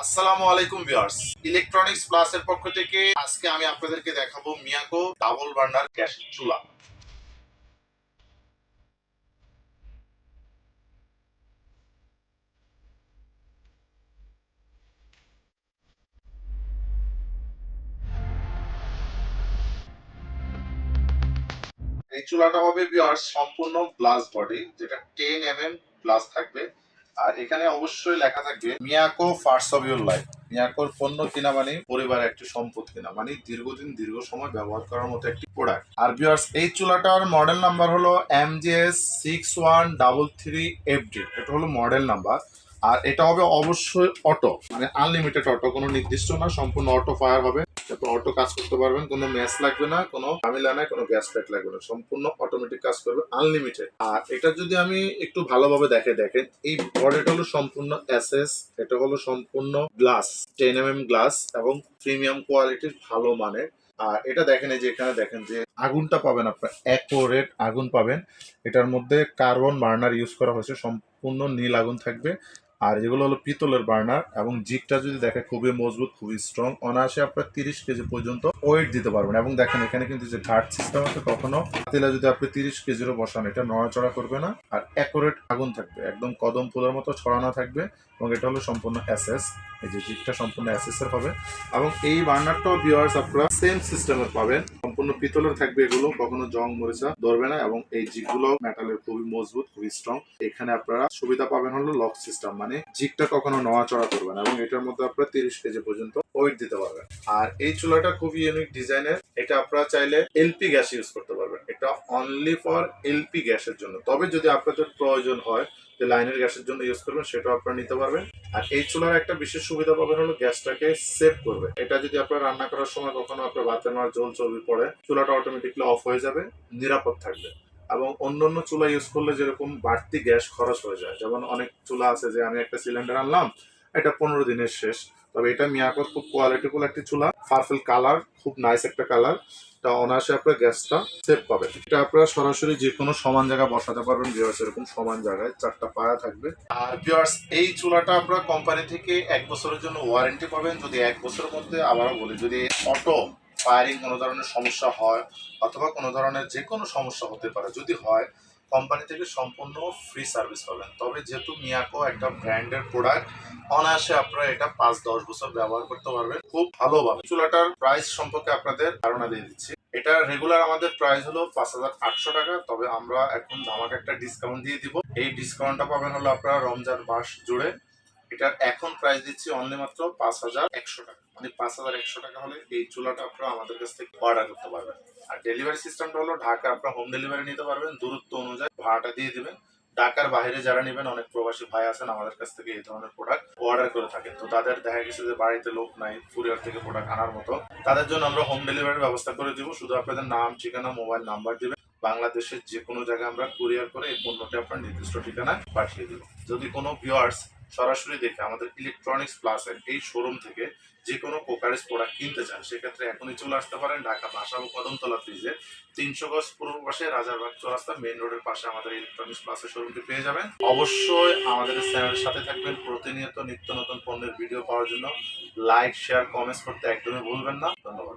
আসসালামু আলাইকুম viewers. Electronics plus এর পক্ষ থেকে আজকে আমি আপনাদেরকে দেখাবো মিয়াকো ডাবল বার্নার গ্যাস চুলা এই চুলাটা হবে ভিউয়ার্স সম্পূর্ণ গ্লাস বডি যেটা 10 এমএম গ্লাস থাকবে। আর এখানে অবশ্যই লেখা থাকবে, Miyako first of your life. মিয়াকোর পণ্য কিনা মানে পরিবারের একটি সম্পদ কিনা মানে দীর্ঘদিন, দীর্ঘ সময় ব্যবহার করার মতো একটি প্রোডাক্ট আর ভিউয়ার্স এই চুলাটার মডেল নাম্বার হলো M G S six one double three F D এটা হলো মডেল নাম্বার আর এটা হবে অবশ্যই অটো মানে আনলিমিটেড অটো কোনো নির্দিষ্ট না, সম্পূর্ণ অটো ফায়ার হবে। তারপর অটো কাজ করতে পারবেন, কোনো ম্যাচ লাগবে না, কোনো ঝামেলা নাই, কোনো গ্যাস প্যাক লাগবে না, সম্পূর্ণ অটোমেটিক কাজ করবে আনলিমিটেড আর এটা যদি আমি একটু ভালোভাবে দেখে দেখেন এই বডিটা হলো সম্পূর্ণ এসএস এটা হলো সম্পূর্ণ glass ten M M glass এবং প্রিমিয়াম কোয়ালিটির ভালো মানের। আর এটা দেখেন, এই যে এখানে দেখেন যে আগুনটা পাবেন আপনার অ্যাকোরেট আগুন পাবেন। এটার মধ্যে কার্বন বার্নার ইউজ করা হয়েছে, সম্পূর্ণ নীল আগুন থাকবে। আর যেগুলো হলো পিতলের বার্নার এবং জিগটা যদি দেখে খুবই মজবুত, খুবই স্ট্রং অনায়াসে আপনার তিরিশ কেজি পর্যন্ত ওয়েট দিতে পারবেন। এবং দেখেন, এখানে কিন্তু যে ঘাট সিস্টেম আছে কখনো পাতিলা যদি আপনি তিরিশ কেজিরও বসান, এটা নড়াচড়া করবে না আর অ্যাকোরেট আগুন থাকবে। একদম কদম ফুলের মতো ছড়ানো থাকবে এবং এটা হলো সম্পূর্ণ অ্যাসেস এই যে জিগটা সম্পূর্ণ অ্যাসেসের হবে। এবং এই বার্নারটাও ভিওয়ার্স আপনারা সেম সিস্টেমের পাবেন। সম্পূর্ণ পিতলের থাকবে এগুলো, কখনো জং, মরিচা ধরবে না এবং এই জিগগুলো মেটালের খুবই মজবুত, খুবই স্ট্রং এখানে আপনারা সুবিধা পাবেন হলো লক সিস্টেম মানে জিগটা কখনো নড়াচড়া করবে না এবং এটার মধ্যে আপনারা তিরিশ কেজি পর্যন্ত ওয়েট দিতে পারবেন। আর এই চুলাটা খুবই ইউনিক ডিজাইনের এটা আপনারা চাইলে এলপি গ্যাস ইউজ করতে পারবেন। এটা অনলি ফর এলপি গ্যাসের জন্য। তবে যদি আপনাদের প্রয়োজন হয় যে লাইনের গ্যাসের জন্য ইউজ করবেন, সেটাও আপনারা নিতে পারবেন। আর এই চুলার একটা বিশেষ সুবিধা পাবেন হলো গ্যাসটাকে সেভ করবে। এটা যদি আপনার রান্না করার সময় কখনো আপনার ভাতের মার জল চর্বি পড়ে, চুলাটা অটোমেটিকলি অফ হয়ে যাবে, নিরাপদ থাকবে। এবং অন্য অন্য চুলা ইউজ করলে যেরকম বাড়তি গ্যাস খরচ হয়ে যায়, যেমন অনেক চুলা আছে যে আমি একটা সিলিন্ডার আনলাম এটা পনেরো দিনের শেষ। তবে এটা মিয়াকোর খুব কোয়ালিটিফুল একটি চুলা। পারফেল কালার খুব নাইস একটা কালার তা অনায়াসে আপনার গ্যাসটা সেভ পাবেন। এটা আপনারা সরাসরি যে কোনো সমান জায়গায় বসাতে পারবেন ভিউয়ার্স এরকম সমান জায়গায়। চারটা পায়া থাকবে। আর ভিউয়ার্স এই চুলাটা আপনারা কোম্পানি থেকে এক বছরের জন্য ওয়ারেন্টি পাবেন যদি এক বছরের মধ্যে, আবারও বলি, যদি অটো ফায়ারিং কোনো ধরনের সমস্যা হয়, অথবা কোনো ধরনের যে কোনো সমস্যা হতে পারে, যদি হয় কোম্পানি থেকে সম্পূর্ণ ফ্রি সার্ভিস পাবেন। তবে যেহেতু মিয়াকো একটা ব্র্যান্ডের প্রোডাক্ট অনায়াসে আপনারা এটা পাঁচ দশ বছর ব্যবহার করতে পারবেন। খুব ভালোভাবে। চুলাটার প্রাইস সম্পর্কে আপনাদের ধারণা দিয়ে দিচ্ছি। এটা রেগুলার আমাদের প্রাইস হলো পাঁচ হাজার আটশো টাকা, তবে আমরা এখন আমাকে একটা ডিসকাউন্ট দিয়ে দিব। এই ডিসকাউন্টটা পাবেন হলো আপনারা রমজান মাস জুড়ে। এটার এখন প্রাইস দিচ্ছি অনলি মাত্র পাঁচ হাজার একশো টাকা। মানে পাঁচ হাজার একশো টাকা হলে এই চুলাটা আপনারা আমাদের কাছ থেকে অর্ডার করতে পারবেন। আর ডেলিভারি সিস্টেমটা হলো ঢাকা আপনারা হোম ডেলিভারি নিতে পারবেন। দূরত্ব অনুযায়ী ভাড়াটা দিয়ে দিবেন। ঢাকার বাইরে যারা নেবেন, অনেক প্রবাসী ভাই আছেন, আমাদের কাছ থেকে এই ধরনের প্রোডাক্ট অর্ডার করে থাকেন। তো তাদের দেখা গেছে যে বাড়িতে লোক নাই কুরিয়ার থেকে প্রোডাক্ট আনার মতো। তাদের জন্য আমরা হোম ডেলিভারির ব্যবস্থা করে দিব। শুধু আপনাদের নাম, ঠিকানা মোবাইল নাম্বার দিবেন। বাংলাদেশের যে কোনো জায়গায় আমরা কুরিয়ার করে এই পণ্যটি আপনার নির্দিষ্ট ঠিকানায় পাঠিয়ে দেব। যদি কোনো ভিউয়ার্স সরাসরি দেখে আমাদের ইলেকট্রনিক্স প্লাসের এই শোরুম থেকে যে কোনো কোকারেজ প্রোডাক্ট কিনতে চান, সেক্ষেত্রে এখনই চলে আসতে পারেন ঢাকা ভাষা ও কদমতলা ব্রিজে তিনশো গজ পূর্ব পাশে রাজারবাগ চৌরাস্তা মেন রোডের পাশে আমাদের ইলেকট্রনিক্স প্লাসের শোরুমটি পেয়ে যাবেন। অবশ্যই আমাদের চ্যানেলের সাথে থাকবেন প্রতিনিয়ত নিত্য নতুন পণ্যের ভিডিও পাওয়ার জন্য। লাইক শেয়ার কমেন্টস করতে একদমই ভুলবেন না। ধন্যবাদ।